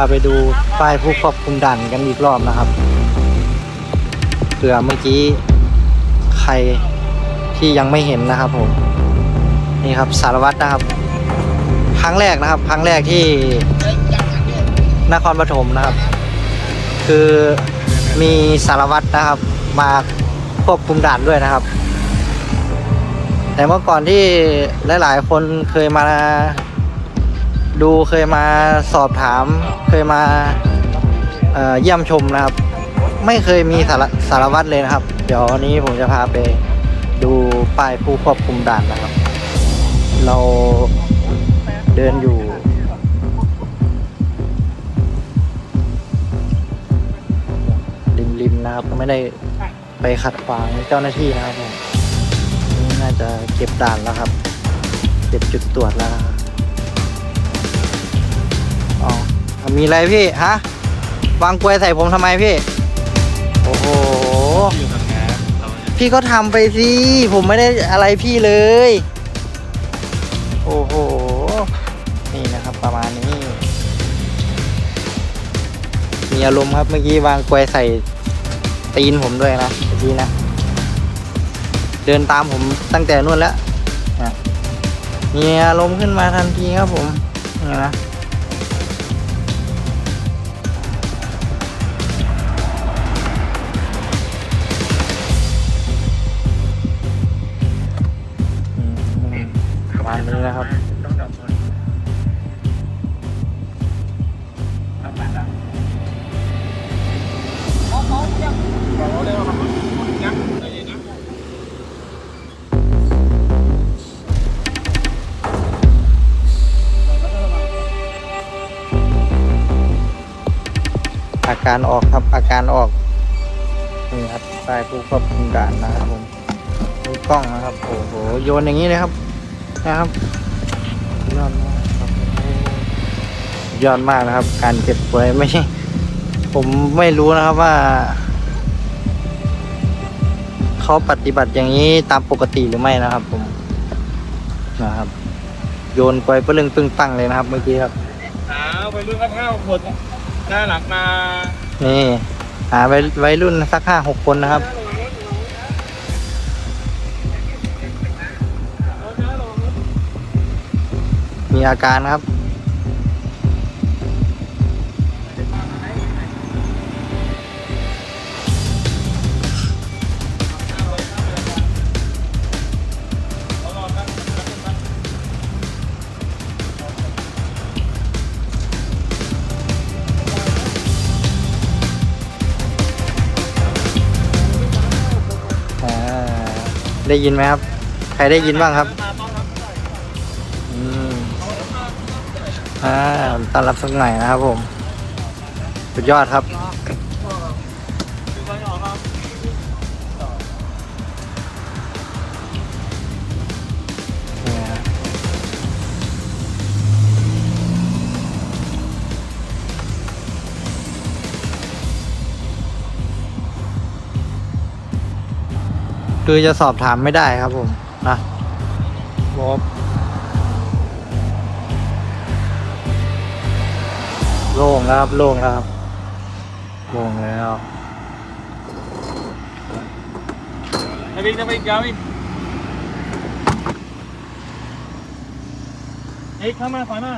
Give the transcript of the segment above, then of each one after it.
าไปดูป้ายผู้ควบคุมด่านกันอีกรอบนะครับเผื่อเมื่อกี้ใครที่ยังไม่เห็นนะครับผมนี่ครับสารวัตรนะครับ ครั้งแรกนะครับ ครั้งแรกที่นครปฐมนะครับ คือมีสารวัตรนะครับ มาควบคุมด่านด้วยนะครับ แต่เมื่อก่อนที่หลาย ๆ คนเคยมา ดูเคยมาสอบถาม เคยมาเยี่ยมชมนะครับ ไม่เคยมีสารสารวัตรเลยนะครับ เดี๋ยววันนี้ผมจะพาไปดูป้ายผู้ควบคุมด่านนะครับ เราเดินอยู่ริมๆนะครับไม่ได้ไปขัดขวางเจ้าหน้าที่นะครับผมนี่น่าจะเก็บด่านแล้วครับ เก็บจุดตรวจแล้วครับ ออมีอะไรพี่ ฮะ วางกลวยใส่ผมทำไมพี่ โอ้โห อยู่ทำงานเราจะพี่ก็ทำไปสิ ผมไม่ได้อะไรพี่เลย โอ้โห นี่นะครับประมาณนี้ มีอารมณ์ครับเมื่อกี้วางกลวยใส่ตีนผมด้วยนะเมื่อกี้นะ เดินตามผมตั้งแต่นู่นแล้วนะมีอารมณ์ขึ้นมาทันทีครับผมนี่นะ มาณนี้นะครับ ต้องดับเพลิงเอาไปละเอาเอาเร็วเอาเร็วครับยังใจเย็นนะอาการออกครับอาการออกนี่ครับป้ายผู้ควบคุมด่านนะครับผมกล้องนะครับ โอ้โห โยนอย่างนี้เลยครับ นะครับยอดมากครับยอดมากนะครับ การเก็บป่วยไม่ ผมไม่รู้นะครับว่าเขาปฏิบัติอย่างนี้ตามปกติหรือไม่นะครับ ผมนะครับ โยนไปปะลึงปึ้งปังเลยนะครับ เมื่อกี้ครับอ้าวไปรุ่นครับห้าขวดหน้าหลักมา นี่หาวัยวัยรุ่นสักห้าหกคนนะครับ มีอาการครับ ได้ยินไหมครับ ใครได้ยินบ้างครับ อ่าต้อนรับสักหน่อยนะครับผม สุดยอดครับ คือจะสอบถามไม่ได้ครับผม นะบอบ โล่งครับโล่งครับโล่งแล้วไอ้บิ๊กจะไปอีกยาวอีกเอ้ยข้ามาขวายมา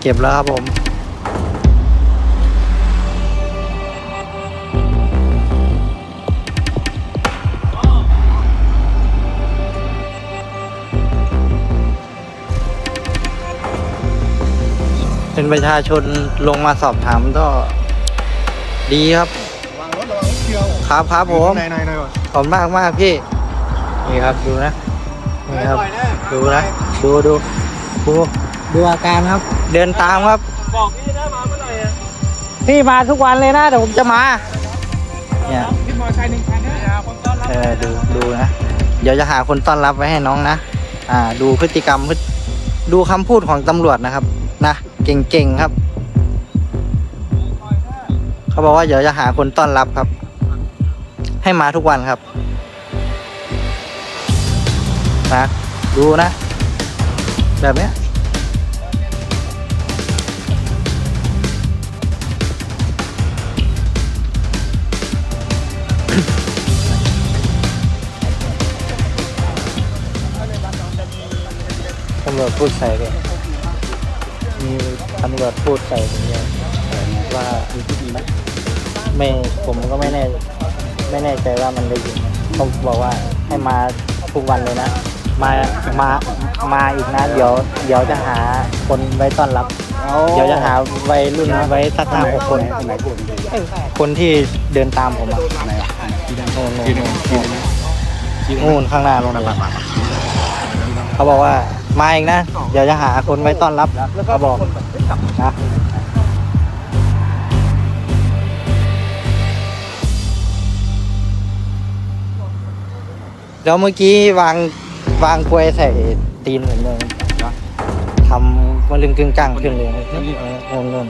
เก็บแล้วครับผม ป็นประชาชนลงมาสอบถามก็ ดีครับ วางรถระวังรถเชียวครับครับผมไหนไหนไหนก่อนขอบคุณมากมากพี่ นี่ครับดูนะนี่ครับ ดูนะดูดูดูดูอาการครับ เดินตามครับ บอกพี่นะมาเมื่อไหร่อะพี่มาทุกวันเลยนะเดี๋ยวผมจะมา เนี่ยพี่มอไซค์หนึ่งคันนะคนต้อนรับเออดูดูนะ เดี๋ยวจะหาคนต้อนรับไว้ให้น้องนะ อ่า ดูพฤติกรรมพฤติดูคำพูดของตำรวจนะครับ นะ เก่งๆครับ เขาบอกว่าเดี๋ยวจะหาคนต้อนรับครับ ให้มาทุกวันครับนะดูนะ แบบนี้ตำรวจพูดใส่เลย มีตำรวจพูดใส่ผมเลยว่ามีที่ดีไหมไม่ผมก็ไม่แน่ไม่แน่ใจว่ามันได้ยินไหมเขาบอกว่าให้มาทุกวันเลยนะ มามามาอีกนะ เดี๋ยว เดี๋ยวจะหาคนไว้ต้อนรับ เดี๋ยวจะหาวัยรุ่นไว้สักห้าหกคนไหนพูดคนที่เดินตามผมอะไหนอะที่ดังโน่นโน่นที่หนึ่งโน่นที่หนึ่งนู่นข้างหน้าโรงเรียนเขาบอกว่า มาอีกนะเดี๋ยวจะหาคนไว้ต้อนรับเขาบอกนะแล้วเมื่อกี้วางวางกล้วยใส่ตีนผมเลยทำมาลึงกึงกังขึ้นเลยเออนู่นนู่น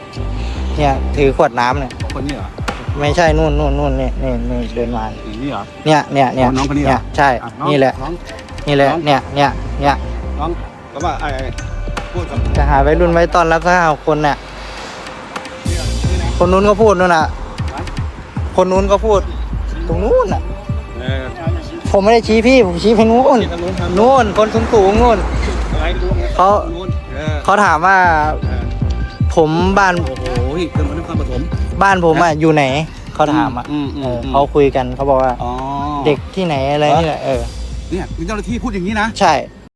เนี่ยถือขวดน้ำเนี่ยคนนี้เหรอไม่ใช่นู่นนู่นนู่นนี่นี่นี่เดินมาอย่างนี้เหรอเนี่ยเนี่ยเนี่ยอ๋อน้องคนนี้เหรอเนี่ยใช่อะองนี่แหละน้องนี่แหละน้องเนี่ยเนี่ยเนี่ยน้อง ก็ว่าไอ้พูดกับจะหาไว้รุ่นไว้ตอนรับสักห้าคนเนี่ยคนนู้นก็พูดนู่นน่ะ คนนู้นก็พูด ตรงนู้นน่ะ เออผมไม่ได้ชี้พี่ ผมชี้ไปนู้นที่ทางนู้นทางนู้นคนสูงสูงๆนู้น อะไรดูไงเขา นู้นเออเขาถามว่าเออผมบ้านโอ้โหเกิดมาด้วยความผสม บ้านผมอะอยู่ไหน เขาถามอะอืมอืมเอออืมเขาคุยกันเขาบอกว่า อ๋อเด็กที่ไหนอะไรนี่แหละเออ เนี่ยมีเจ้าหน้าที่พูดอย่างนี้นะ ใช่